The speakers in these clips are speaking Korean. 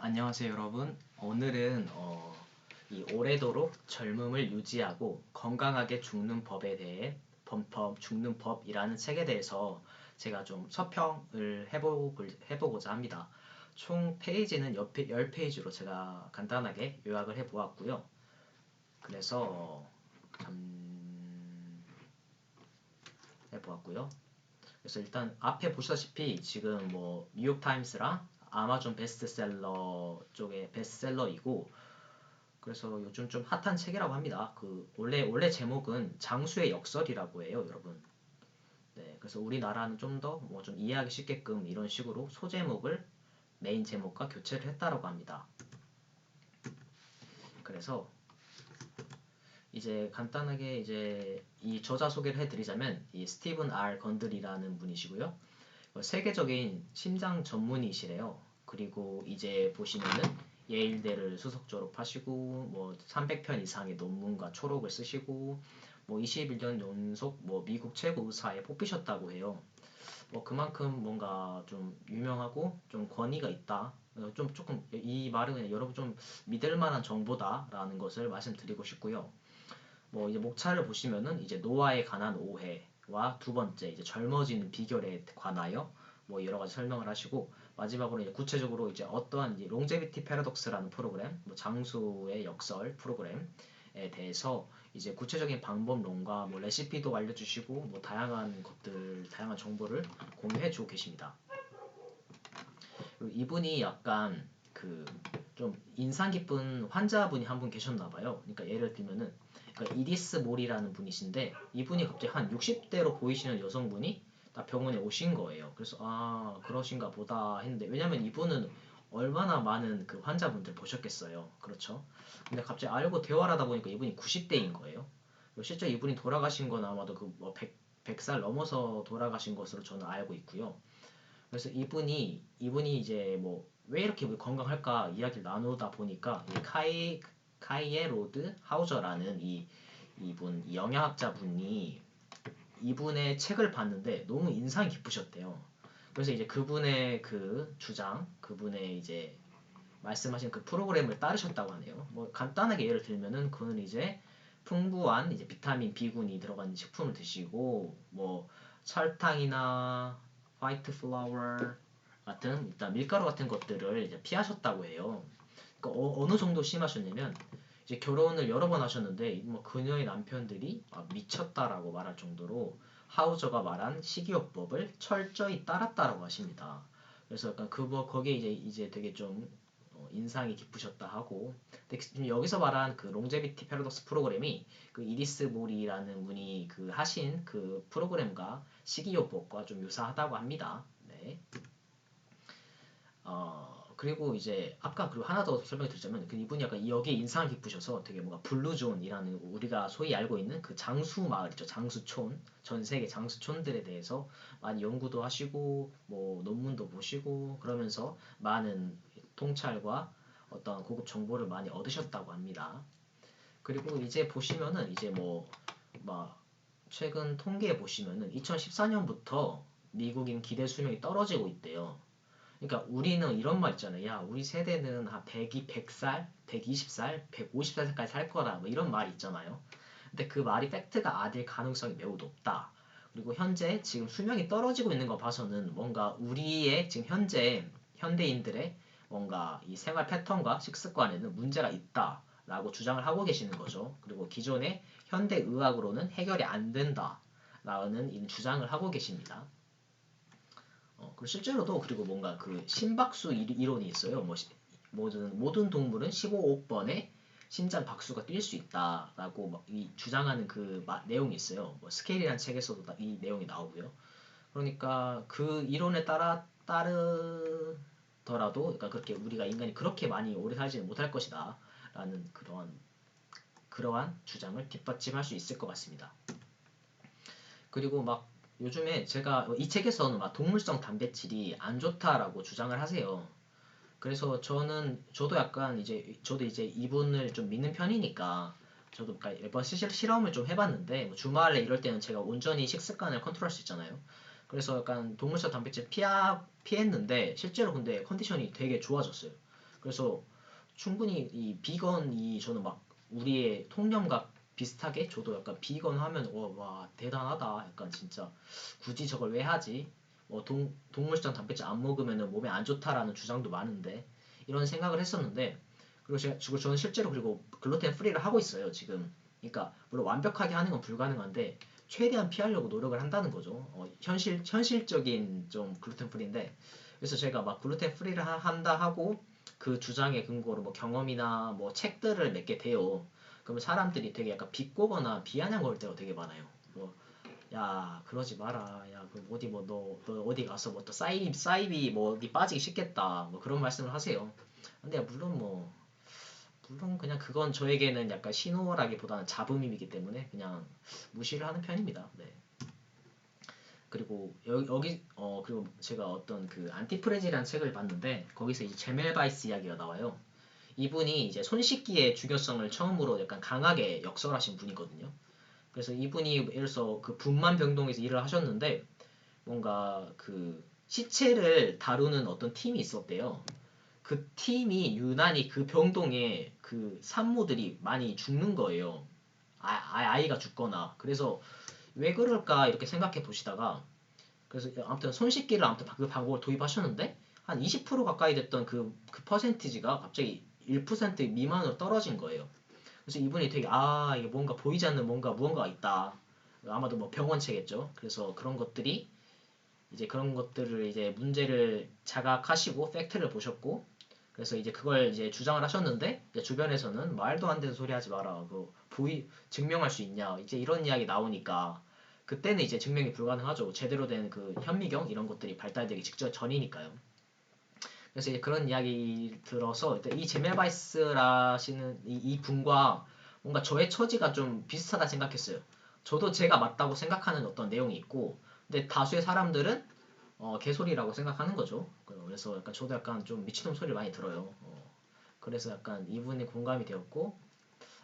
안녕하세요 여러분. 오늘은 어, 이 오래도록 젊음을 유지하고 건강하게 죽는 법에 대해 범법 죽는 법이라는 책에 대해서 제가 좀 서평을 해보, 해보고자 합니다. 총 페이지는 10페이지로 제가 간단하게 요약을 해보았고요. 그래서 참 해보았고요. 그래서 일단 앞에 보시다시피 지금 뭐 뉴욕타임스랑 아마존 베스트셀러 쪽의 베스트셀러이고 그래서 요즘 좀 핫한 책이라고 합니다. 그 원래 원래 제목은 장수의 역설이라고 해요, 여러분. 네, 그래서 우리나라는 좀 더 뭐 좀 이해하기 쉽게끔 이런 식으로 소제목을 메인 제목과 교체를 했다라고 합니다. 그래서 이제 간단하게 이제 이 저자 소개를 해드리자면 이 스티븐 R 건들이라는 분이시고요. 어, 세계적인 심장 전문의시래요. 그리고 이제 보시면은 예일대를 수석 졸업하시고 뭐 300편 이상의 논문과 초록을 쓰시고 뭐 21년 연속 뭐 미국 최고 의사에 뽑히셨다고 해요. 뭐 그만큼 뭔가 좀 유명하고 좀 권위가 있다. 어, 좀 조금 이 말은 그냥 여러분 좀 믿을 만한 정보다라는 것을 말씀드리고 싶고요. 뭐 이제 목차를 보시면은 이제 노화에 관한 오해 와 두 번째 이제 젊어지는 비결에 관하여 뭐 여러 가지 설명을 하시고 마지막으로 이제 구체적으로 이제 어떠한 이제 롱제비티 패러독스라는 프로그램, 뭐 장수의 역설 프로그램에 대해서 이제 구체적인 방법론과 뭐 레시피도 알려주시고 뭐 다양한 것들, 다양한 정보를 공유해주고 계십니다. 이분이 약간 그 좀 인상 깊은 환자분이 한 분 계셨나 봐요. 그러니까 예를 들면은 그러니까 이디스 몰이라는 분이신데 이분이 갑자기 한 60대로 보이시는 여성분이 딱 병원에 오신 거예요. 그래서 아 그러신가 보다 했는데 왜냐면 이분은 얼마나 많은 그 환자분들 보셨겠어요. 그렇죠? 근데 갑자기 알고 대화를 하다 보니까 이분이 90대인 거예요. 실제 이분이 돌아가신 건 아마도 그뭐 100, 100살 넘어서 돌아가신 것으로 저는 알고 있고요. 그래서 이분이 이분이 이제 뭐 왜 이렇게 건강할까 이야기를 나누다 보니까 이 카이 카이에 로드 하우저라는 이 이분 이 영양학자 분이 이분의 책을 봤는데 너무 인상이 깊으셨대요. 그래서 이제 그분의 그 주장, 그분의 이제 말씀하신 그 프로그램을 따르셨다고 하네요. 뭐 간단하게 예를 들면은 그는 이제 풍부한 이제 비타민 B군이 들어간 식품을 드시고 뭐 설탕이나 화이트 플라워 같은 일단 밀가루 같은 것들을 이제 피하셨다고 해요. 그러니까 어, 느 정도 심하셨냐면 이제 결혼을 여러 번 하셨는데 뭐 그녀의 남편들이 아, 미쳤다라고 말할 정도로 하우저가 말한 식이요법을 철저히 따랐다라고 하십니다. 그래서 약간 그거 거기에 이제 이제 되게 좀 어, 인상이 깊으셨다 하고 근데 여기서 말한 그 롱제비티 패러독스 프로그램이 그 이디스 모리라는 분이 그 하신 그 프로그램과 식이요법과 좀 유사하다고 합니다. 네. 어, 그리고 이제 아까 그리고 하나 더 설명을 드리자면 그 이분이 약간 여기에 인상 깊으셔서 되게 뭔가 블루존이라는 우리가 소위 알고 있는 그 장수 마을 있죠 장수촌 전 세계 장수촌들에 대해서 많이 연구도 하시고 뭐 논문도 보시고 그러면서 많은 통찰과 어떤 고급 정보를 많이 얻으셨다고 합니다. 그리고 이제 보시면은 이제 뭐 막 최근 통계에 보시면은 2014년부터 미국인 기대 수명이 떨어지고 있대요. 그러니까 우리는 이런 말 있잖아요. 야, 우리 세대는 한 100이 100살, 120살, 150살까지 살 거라 뭐 이런 말이 있잖아요. 근데 그 말이 팩트가 아닐 가능성이 매우 높다. 그리고 현재 지금 수명이 떨어지고 있는 거 봐서는 뭔가 우리의 지금 현재 현대인들의 뭔가 이 생활 패턴과 식습관에는 문제가 있다 라고 주장을 하고 계시는 거죠. 그리고 기존의 현대 의학으로는 해결이 안 된다라는 주장을 하고 계십니다. 어, 그리고 실제로도 그리고 뭔가 그 심박수 이론이 있어요. 뭐 모든 모든 동물은 15억 번의 심장 박수가 뛸 수 있다라고 이 주장하는 그 마, 내용이 있어요. 뭐 스케일이라는 책에서도 이 내용이 나오고요. 그러니까 그 이론에 따라 따르더라도 그러니까 그렇게 우리가 인간이 그렇게 많이 오래 살지는 못할 것이다라는 그러한 그러한 주장을 뒷받침할 수 있을 것 같습니다. 그리고 막 요즘에 제가 이 책에서는 막 동물성 단백질이 안 좋다라고 주장을 하세요. 그래서 저는 저도 약간 이제 저도 이제 이분을 좀 믿는 편이니까 저도 그러니까 몇번 실험을 좀 해봤는데 뭐 주말에 이럴 때는 제가 온전히 식습관을 컨트롤할 수 있잖아요. 그래서 약간 동물성 단백질 피하 피했는데 실제로 근데 컨디션이 되게 좋아졌어요. 그래서 충분히 이 비건이 저는 막 우리의 통념과 비슷하게? 저도 약간 비건 하면 와, 와 대단하다. 약간 진짜 굳이 저걸 왜 하지? 뭐 동, 동물성 단백질 안 먹으면 몸에 안 좋다라는 주장도 많은데 이런 생각을 했었는데 그리고 제가 그리고 저는 실제로 그리고 글루텐 프리를 하고 있어요 지금. 그러니까 물론 완벽하게 하는 건 불가능한데 최대한 피하려고 노력을 한다는 거죠. 어, 현실 현실적인 좀 글루텐 프리인데 그래서 제가 막 글루텐 프리를 하- 한다 하고 그 주장의 근거로 뭐 경험이나 뭐 책들을 몇개 돼요 그러면 사람들이 되게 약간 비꼬거나 비아냥거릴 때가 되게 많아요. 뭐 야 그러지 마라. 야 그 어디 뭐 너 너 어디 가서 뭐 또 사이비 사이비 뭐 어디 빠지기 쉽겠다. 뭐 그런 말씀을 하세요. 근데 물론 뭐 물론 그냥 그건 저에게는 약간 신호라기보다는 잡음이기 때문에 그냥 무시를 하는 편입니다. 네. 그리고 여, 여기 어 그리고 제가 어떤 그 안티프레지라는 책을 봤는데 거기서 이제 제멜바이스 이야기가 나와요 이분이 이제 손 씻기의 중요성을 처음으로 약간 강하게 역설하신 분이거든요. 그래서 이분이 예를 들어서 그 분만 병동에서 일을 하셨는데 뭔가 그 시체를 다루는 어떤 팀이 있었대요. 그 팀이 유난히 그 병동에 그 산모들이 많이 죽는 거예요. 아, 아- 아이가 죽거나. 그래서 왜 그럴까 이렇게 생각해 보시다가 그래서 아무튼 손 씻기를 아무튼 그 방법을 도입하셨는데 한 20% 가까이 됐던 그, 그 퍼센티지가 갑자기 1% 미만으로 떨어진 거예요. 그래서 이분이 되게 아 이게 뭔가 보이지 않는 뭔가 무언가가 있다. 아마도 뭐 병원체겠죠. 그래서 그런 것들이 이제 그런 것들을 이제 문제를 자각하시고 팩트를 보셨고 그래서 이제 그걸 이제 주장을 하셨는데 이제 주변에서는 말도 안 되는 소리 하지 마라. 그 보이 증명할 수 있냐. 이제 이런 이야기 나오니까 그때는 이제 증명이 불가능하죠. 제대로 된 그 현미경 이런 것들이 발달되기 직전 전이니까요. 그래서 이제 그런 이야기 들어서 이 제멜바이스라시는 이, 이 분과 뭔가 저의 처지가 좀 비슷하다 생각했어요. 저도 제가 맞다고 생각하는 어떤 내용이 있고, 근데 다수의 사람들은 어, 개소리라고 생각하는 거죠. 그래서 약간 저도 약간 좀 미친놈 소리를 많이 들어요. 어, 그래서 약간 이분이 공감이 되었고,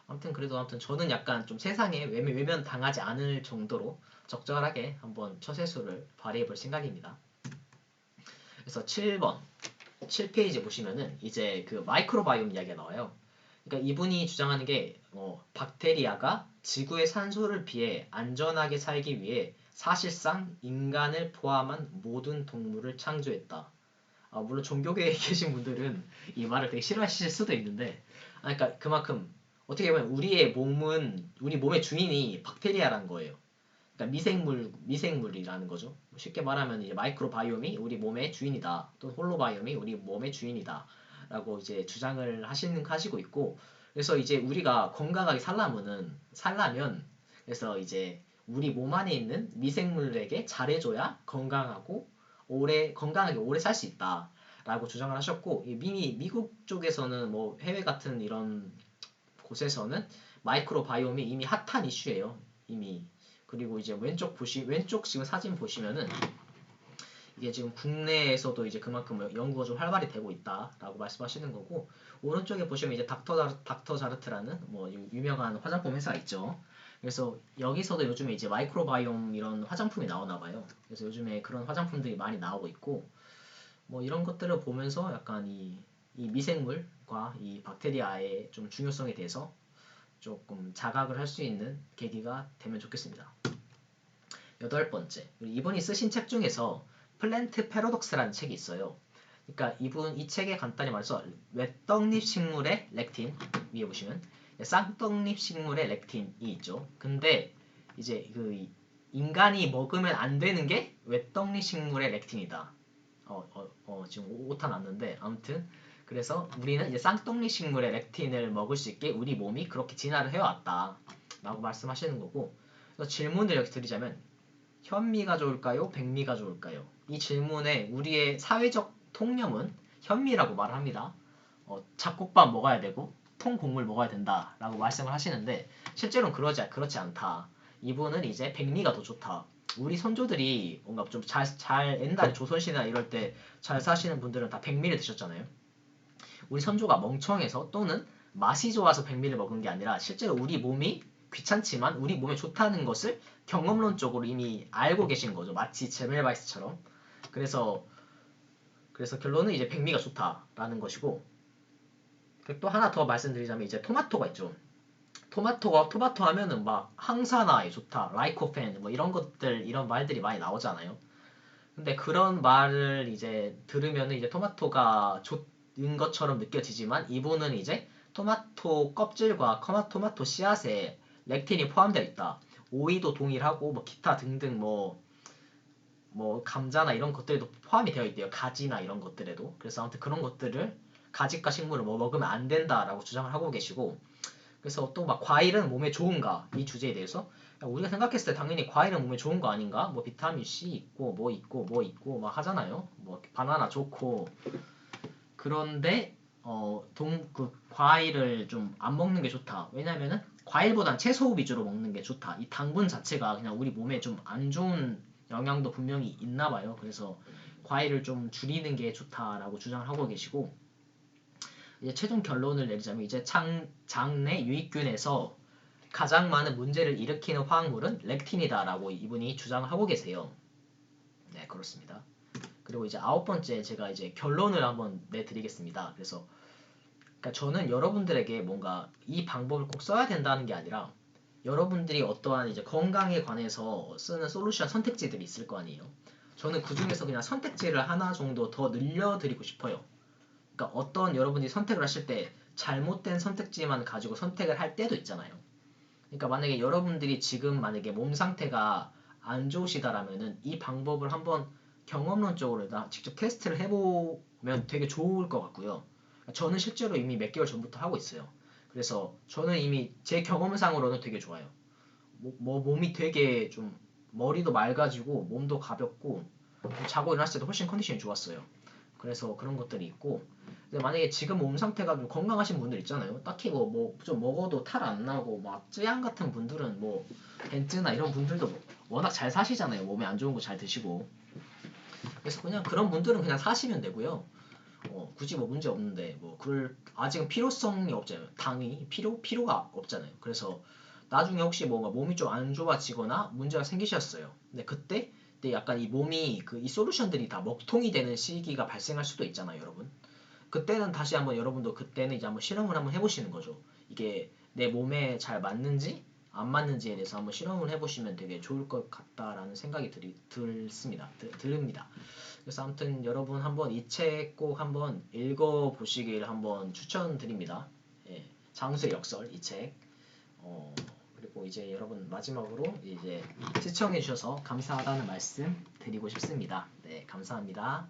아무튼 그래도 아무튼 저는 약간 좀 세상에 외면, 외면 당하지 않을 정도로 적절하게 한번 처세술을 발휘해 볼 생각입니다. 그래서 7번 7페이지 보시면은 이제 그 마이크로바이옴 이야기가 나와요. 그러니까 이분이 주장하는 게 어, 박테리아가 지구의 산소를 피해 안전하게 살기 위해 사실상 인간을 포함한 모든 동물을 창조했다. 아, 물론 종교계에 계신 분들은 이 말을 되게 싫어하실 수도 있는데, 아, 그러니까 그만큼 어떻게 보면 우리의 몸은 우리 몸의 주인이 박테리아라는 거예요. 그러니까 미생물 미생물이라는 거죠. 쉽게 말하면 이제 마이크로바이옴이 우리 몸의 주인이다. 또 홀로바이옴이 우리 몸의 주인이다라고 이제 주장을 하시는 하시고 있고 그래서 이제 우리가 건강하게 살려면은 살려면 그래서 이제 우리 몸 안에 있는 미생물에게 잘해줘야 건강하고 오래 건강하게 오래 살 수 있다라고 주장을 하셨고 이 미미 미국 쪽에서는 뭐 해외 같은 이런 곳에서는 마이크로바이옴이 이미 핫한 이슈예요. 이미 그리고 이제 왼쪽 보시 왼쪽 지금 사진 보시면은 이게 지금 국내에서도 이제 그만큼 연구가 좀 활발히 되고 있다라고 말씀하시는 거고 오른쪽에 보시면 이제 닥터 닥터 자르트라는 뭐 유- 유명한 화장품 회사가 있죠. 그래서 여기서도 요즘에 이제 마이크로바이옴 이런 화장품이 나오나 봐요. 그래서 요즘에 그런 화장품들이 많이 나오고 있고 뭐 이런 것들을 보면서 약간 이, 이 미생물과 이 박테리아의 좀 중요성에 대해서 조금 자각을 할 수 있는 계기가 되면 좋겠습니다. 여덟 번째, 이분이 쓰신 책 중에서 플랜트 패러독스라는 책이 있어요. 그러니까 이분 이 책에 간단히 말해서 외떡잎 식물의 렉틴 위에 보시면 쌍떡잎 식물의 렉틴이 있죠. 근데 이제 그 인간이 먹으면 안 되는 게 외떡잎 식물의 렉틴이다. 어, 어, 어, 지금 오타 났는데 아무튼 그래서 우리는 이제 쌍떡잎 식물의 렉틴을 먹을 수 있게 우리 몸이 그렇게 진화를 해왔다. 라고 말씀하시는 거고 그래서 질문을 여기 드리자면 현미가 좋을까요? 백미가 좋을까요? 이 질문에 우리의 사회적 통념은 현미라고 말을 합니다. 어, 잡곡밥 먹어야 되고 통곡물 먹어야 된다라고 말씀을 하시는데 실제로는 그러지 그렇지 않다. 이분은 이제 백미가 더 좋다. 우리 선조들이 뭔가 좀 잘 잘 옛날에 조선시대나 이럴 때 잘 사시는 분들은 다 백미를 드셨잖아요. 우리 선조가 멍청해서 또는 맛이 좋아서 백미를 먹은 게 아니라 실제로 우리 몸이 귀찮지만 우리 몸에 좋다는 것을 경험론적으로 이미 알고 계신 거죠. 마치 제멜바이스처럼. 그래서 그래서 결론은 이제 백미가 좋다라는 것이고 그또 하나 더 말씀드리자면 이제 토마토가 있죠. 토마토가 토마토 하면은 막 항산화에 좋다, 라이코펜 뭐 이런 것들 이런 말들이 많이 나오잖아요. 근데 그런 말을 이제 들으면은 이제 토마토가 좋 은 것처럼 느껴지지만 이분은 이제 토마토 껍질과 커마 토마토 씨앗에 렉틴이 포함되어 있다. 오이도 동일하고 뭐 기타 등등 뭐뭐 감자나 이런 것들에도 포함이 되어 있대요. 가지나 이런 것들에도. 그래서 아무튼 그런 것들을 가지과 식물을 뭐 먹으면 안 된다라고 주장을 하고 계시고 그래서 또 막 과일은 몸에 좋은가 이 주제에 대해서 우리가 생각했을 때 당연히 과일은 몸에 좋은 거 아닌가? 뭐 비타민 C 있고 뭐 있고 뭐 있고 막 하잖아요. 뭐 바나나 좋고 그런데 어 동 그 과일을 좀 안 먹는 게 좋다. 왜냐면은 과일보단 채소 위주로 먹는 게 좋다. 이 당분 자체가 그냥 우리 몸에 좀 안 좋은 영향도 분명히 있나 봐요. 그래서 과일을 좀 줄이는 게 좋다라고 주장을 하고 계시고 이제 최종 결론을 내리자면 이제 장, 장내 유익균에서 가장 많은 문제를 일으키는 화학물은 렉틴이다라고 이분이 주장을 하고 계세요. 네, 그렇습니다. 그리고 이제 아홉 번째 제가 이제 결론을 한번 내드리겠습니다. 그래서 그러니까 저는 여러분들에게 뭔가 이 방법을 꼭 써야 된다는 게 아니라 여러분들이 어떠한 이제 건강에 관해서 쓰는 솔루션 선택지들이 있을 거 아니에요. 저는 그 중에서 그냥 선택지를 하나 정도 더 늘려드리고 싶어요. 그러니까 어떤 여러분들이 선택을 하실 때 잘못된 선택지만 가지고 선택을 할 때도 있잖아요. 그러니까 만약에 여러분들이 지금 만약에 몸 상태가 안 좋으시다라면은 이 방법을 한번 경험론적으로 나 직접 테스트를 해보면 되게 좋을 것 같고요. 저는 실제로 이미 몇 개월 전부터 하고 있어요. 그래서 저는 이미 제 경험상으로는 되게 좋아요. 뭐, 뭐 몸이 되게 좀 머리도 맑아지고 몸도 가볍고 자고 일어났을 때도 훨씬 컨디션이 좋았어요. 그래서 그런 것들이 있고 근데 만약에 지금 몸 상태가 좀 건강하신 분들 있잖아요. 딱히 뭐 뭐 좀 먹어도 탈 안 나고 막 쯔양 같은 분들은 뭐 벤츠나 이런 분들도 워낙 잘 사시잖아요. 몸에 안 좋은 거 잘 드시고 그래서 그냥 그런 분들은 그냥 사시면 되고요. 어, 굳이 뭐 문제 없는데 뭐 그럴 아직은 필요성이 없잖아요. 당이 필요 필요가 없잖아요. 그래서 나중에 혹시 뭔가 몸이 좀 안 좋아지거나 문제가 생기셨어요. 근데 그때 근데 약간 이 몸이 그 이 솔루션들이 다 먹통이 되는 시기가 발생할 수도 있잖아요, 여러분. 그때는 다시 한번 여러분도 그때는 이제 한번 실험을 한번 해보시는 거죠. 이게 내 몸에 잘 맞는지 안 맞는지에 대해서 한번 실험을 해보시면 되게 좋을 것 같다라는 생각이 들, 들습니다. 들, 들립니다. 그래서 아무튼 여러분 한번 이 책 꼭 한번 읽어보시길 한번 추천드립니다. 예, 장수의 역설 이 책. 어, 그리고 이제 여러분 마지막으로 이제 시청해주셔서 감사하다는 말씀 드리고 싶습니다. 네, 감사합니다.